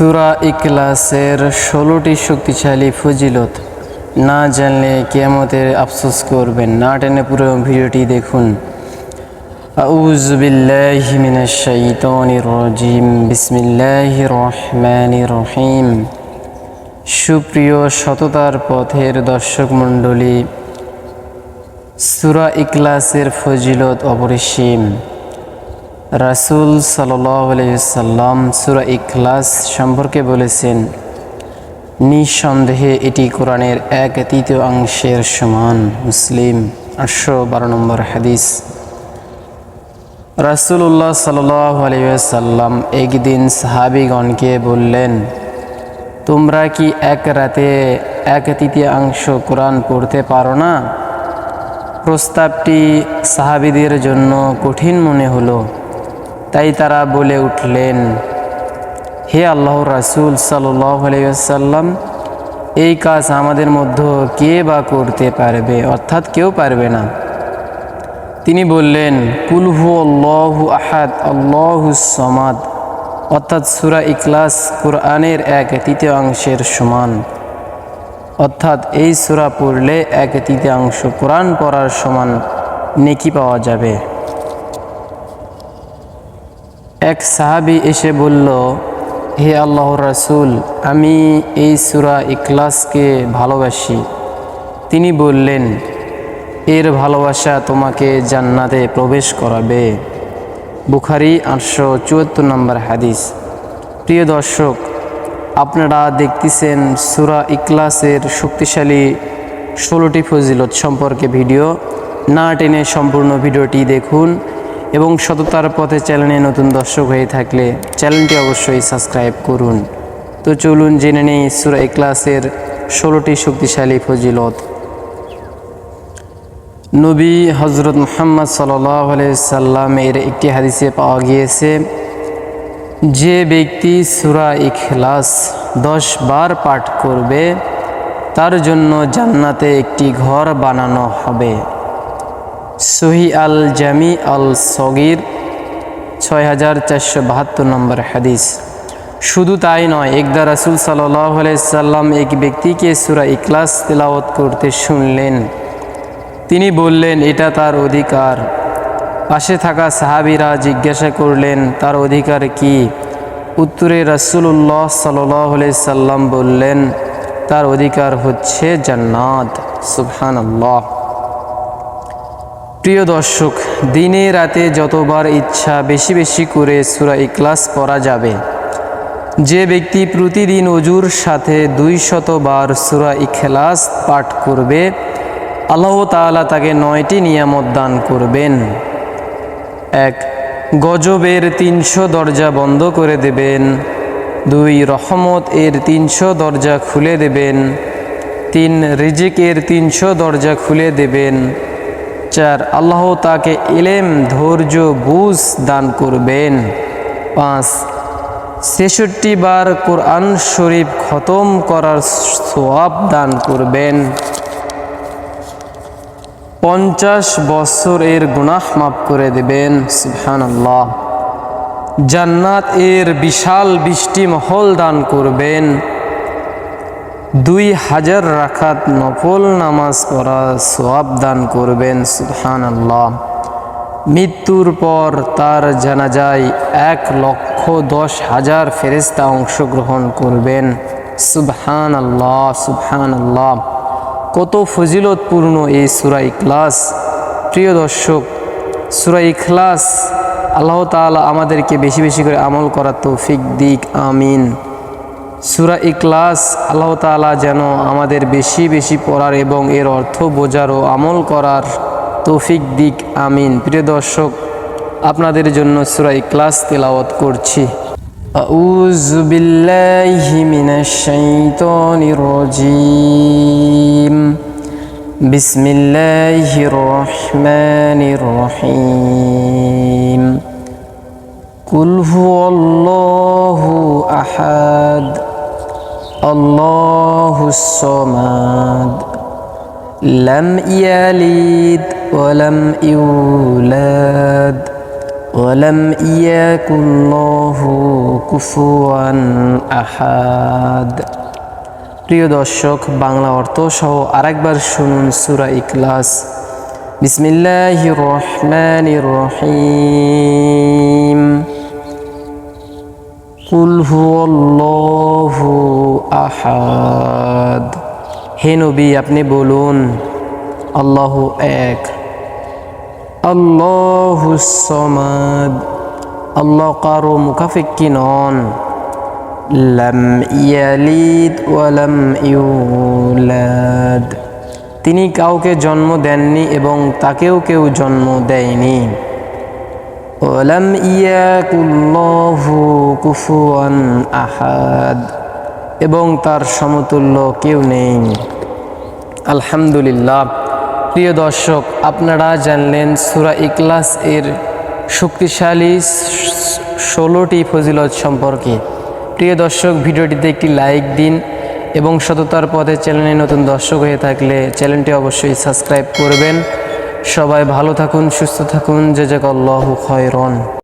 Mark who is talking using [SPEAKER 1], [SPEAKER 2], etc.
[SPEAKER 1] সুরা ইকলাসের ষোলোটি শক্তিশালী ফজিলত না জানলে কেয়ামতের আফসোস করবেন না টেনে পুরো ভিডিওটি দেখুন أعوذ بالله من الشيطان الرجيم بسم الله الرحمن الرحيم সুপ্রিয় সততার পথের দর্শক মণ্ডলী সুরা ইকলাসের ফজিলত অপরিসীম রাসুল সাল্লাম সুরা ইখলাস সম্পর্কে বলেছেন, নিঃসন্দেহে এটি কোরআনের এক তৃতীয় অংশের সমান মুসলিম আটশো বারো নম্বর হাদিস। রাসুল্লাহ সাল্লাম একদিন সাহাবিগণকে বললেন, তোমরা কি এক রাতে এক তৃতীয়াংশ কোরআন পড়তে পারো না? প্রস্তাবটি সাহাবিদের জন্য কঠিন মনে হলো। তাই তারা বলে উঠলেন, হে আল্লাহ রাসুল সাল্লাম এই কাজ আমাদের মধ্যে কে বা করতে পারবে? অর্থাৎ কেউ পারবে না। তিনি বললেন কুলহু আল্লাহু আহাদ, আল্লাহু সমাদ। অর্থাৎ সুরা ইকলাস কোরআনের এক তৃতীয়াংশের সমান। অর্থাৎ এই সুরা পড়লে এক তৃতীয়াংশ কোরআন পড়ার সমান নেকি পাওয়া যাবে। এক সাহাবি এসে বলল, হে আল্লাহ রাসুল, আমি এই সুরা ইকলাসকে ভালোবাসি। তিনি বললেন, এর ভালোবাসা তোমাকে জান্নাতে প্রবেশ করাবে। বুখারি আটশো চুয়াত্তর নম্বর হাদিস। প্রিয় দর্শক, আপনারা দেখতেছেন সুরা ইকলাসের শক্তিশালী ষোলোটি ফজিলত সম্পর্কে ভিডিও। না টেনে সম্পূর্ণ ভিডিওটি দেখুন। এবং সততার পথে চ্যানেলে নতুন দর্শক হয়ে থাকলে চ্যানেলটি অবশ্যই সাবস্ক্রাইব করুন। তো চলুন জেনে নেই সুরা ইকলাসের ষোলোটি শক্তিশালী ফজিলত। নবী হজরত মোহাম্মদ সাল্লামের একটি হাদিসে পাওয়া গিয়েছে, যে ব্যক্তি সুরা ইখলাস দশ বার পাঠ করবে, তার জন্য জান্নাতে একটি ঘর বানানো হবে। সহি আল জামি আল সগির ছয় হাজার চারশো বাহাত্তর নম্বর হাদিস। শুধু তাই নয়, একদা রাসুল সাল্লাম এক ব্যক্তিকে সুরা ইকলাস তেলাওয়াত করতে শুনলেন। তিনি বললেন, এটা তার অধিকার। পাশে থাকা সাহাবিরা জিজ্ঞাসা করলেন, তার অধিকার কি? উত্তরে রাসুল্লাহ সাল্লাম বললেন, তার অধিকার হচ্ছে জান্নাত। সুবহান আল্লাহ প্রিয় দর্শক, দিনে রাতে যতবার ইচ্ছা বেশি বেশি করে সুরা ইকলাস পড়া যাবে। যে ব্যক্তি প্রতিদিন অজুর সাথে দুই শতবার সুরা ইখলাস পাঠ করবে, আল্লাহ তালা তাকে নয়টি নিয়ামত দান করবেন। এক, গজবের তিনশো দরজা বন্ধ করে দেবেন। দুই, রহমত এর তিনশো দরজা খুলে দেবেন। তিন, রিজিকের তিনশো দরজা খুলে দেবেন। চার আল্লাহ তাকে এলেম ধৈর্য, বুঝ দান করবেন। পাঁচ, ছেষট্টি বার কোরআন শরীফ খতম করার সোয়াব দান করবেন। পঞ্চাশ বছর এর গুনাহ মাফ করে দেবেন সুবহান আল্লাহ জান্নাত এর বিশাল বৃষ্টি মহল দান করবেন। দুই হাজার রাখাত নফল নামাজ পড়া সোয়াব দান করবেন সুবহান আল্লাহ মৃত্যুর পর তার জানাজায় এক লক্ষ দশ হাজার ফেরিস্তা অংশগ্রহণ করবেন সুবহান আল্লাহ সুবহান আল্লাহ কত ফজিলতপূর্ণ এই সুরা ইখলাস। প্রিয় দর্শক, সুরা ইখলাস আল্লাহ তালা আমাদেরকে বেশি বেশি করে আমল করার তৌফিক দিক, আমিন। সুরা ইখলাস আল্লাহ তালা যেন আমাদের বেশি বেশি পড়ার এবং এর অর্থ বোঝার ও আমল করার তৌফিক দিক আমিন প্রিয় দর্শক আপনাদের জন্য সুরা ইখলাস তেলাওয়াত করছি أعوذ بالله من الشيطان الرجيم بسم الله الرحمن الرحيم قل هو الله أحد الله الصمد لم يلد ولم يولد ولم يكن له كفوا أحد প্রিয় দর্শক বাংলা অর্থ সহ আরেকবার শুনুন সূরা ইখলাস বিসমিল্লাহির রহমানির রহিম কুল হুয়াল্লাহু আহাদ। হে নবী, আপনি বলুন, আল্লাহ এক। আল্লাহু সমাদ। আল্লাহ কারও মুখাফিক্কি নন। লাম ইয়ালিদ ওয়ালাম ইউলাদ। তিনি কাউকে জন্ম দেননি এবং তাকেও কেউ জন্ম দেয়নি। ওয়ালাম ইয়াকুল্লাহু কুফুয়ান আহাদ। এবং তার সমতুল্য কেউ নেই। আলহামদুলিল্লাহ। প্রিয় দর্শক, আপনারা জানলেন সুরা ইকলাস এর শক্তিশালী ষোলোটি ফজিলত সম্পর্কে। প্রিয় দর্শক, ভিডিওটিতে একটি লাইক দিন এবং সততার পথে চ্যানেলে নতুন দর্শক হয়ে থাকলে চ্যানেলটি অবশ্যই সাবস্ক্রাইব করবেন। সবাই ভালো থাকুন সুস্থ থাকুন। যে জাক আল্লাহ খয়রন।